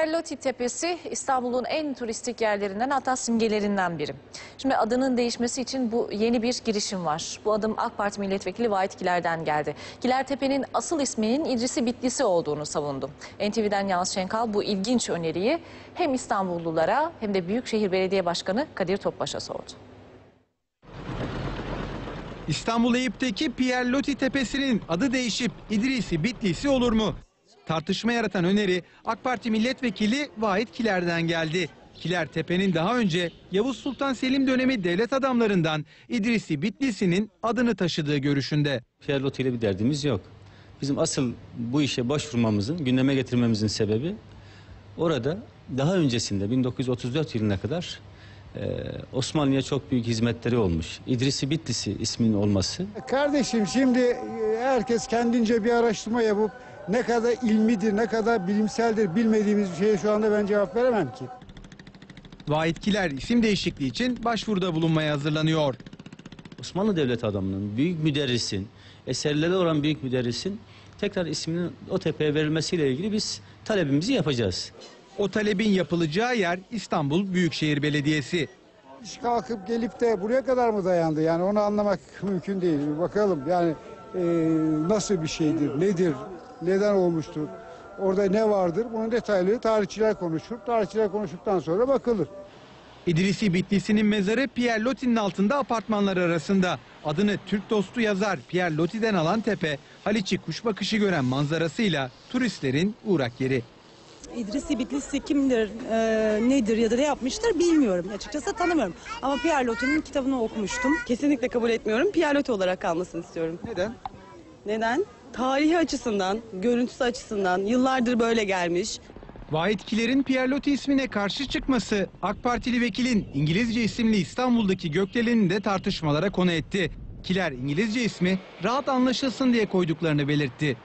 Pierre Loti Tepesi İstanbul'un en turistik yerlerinden hatta simgelerinden biri. Şimdi adının değişmesi için bu yeni bir girişim var. Bu adım AK Parti milletvekili Vahit Kiler'den geldi. Kiler Tepe'nin asıl isminin İdrisi Bitlisi olduğunu savundu. NTV'den Yalnız Şenkal bu ilginç öneriyi hem İstanbullulara hem de Büyükşehir Belediye Başkanı Kadir Topbaş'a sordu. İstanbul Eyüp'teki Pierre Loti Tepesi'nin adı değişip İdrisi Bitlisi olur mu? Tartışma yaratan öneri AK Parti milletvekili Vahit Kiler'den geldi. Kiler Tepe'nin daha önce Yavuz Sultan Selim dönemi devlet adamlarından İdrisi Bitlisi'nin adını taşıdığı görüşünde. Pierre Loti ile bir derdimiz yok. Bizim asıl bu işe başvurmamızın, gündeme getirmemizin sebebi orada daha öncesinde 1934 yılına kadar e, Osmanlı'ya çok büyük hizmetleri olmuş. İdrisi Bitlisi isminin olması Kardeşim şimdi e, herkes kendince bir araştırma yapıp ne kadar ilmidir, ne kadar bilimseldir bilmediğimiz bir şeye şu anda ben cevap veremem ki. Vahit Kiler isim değişikliği için başvuruda bulunmaya hazırlanıyor. Osmanlı devlet adamının, büyük müderrisin, eserleri olan büyük müderrisin tekrar isminin o tepeye verilmesiyle ilgili biz talebimizi yapacağız. O talebin yapılacağı yer İstanbul Büyükşehir Belediyesi. Hiç kalkıp gelip de buraya kadar mı dayandı? Yani onu anlamak mümkün değil. Bir bakalım yani e, nasıl bir şeydir, nedir, neden olmuştur, orada ne vardır? Bunun detaylı tarihçiler konuşur. Tarihçiler konuştuktan sonra bakılır. İdrisi Bitlisi'nin mezarı Pierre Loti'nin altında apartmanlar arasında. Adını Türk dostu yazar Pierre Loti'den alan tepe, Haliç'i kuş bakışı gören manzarasıyla turistlerin uğrak yeri. İdrisi Bitlisi kimdir, e, nedir ya da ne yapmıştır bilmiyorum. Açıkçası tanımıyorum. Ama Pierre Loti'nin kitabını okumuştum. Kesinlikle kabul etmiyorum. Pierre Loti olarak kalmasını istiyorum. Neden? Neden? Tarihi açısından, görüntüsü açısından yıllardır böyle gelmiş. Vahit Kiler'in Pierre Loti ismine karşı çıkması AK Partili vekilin İngilizce isimli İstanbul'daki gökdeleni de tartışmalara konu etti. Kiler İngilizce ismi rahat anlaşılsın diye koyduklarını belirtti.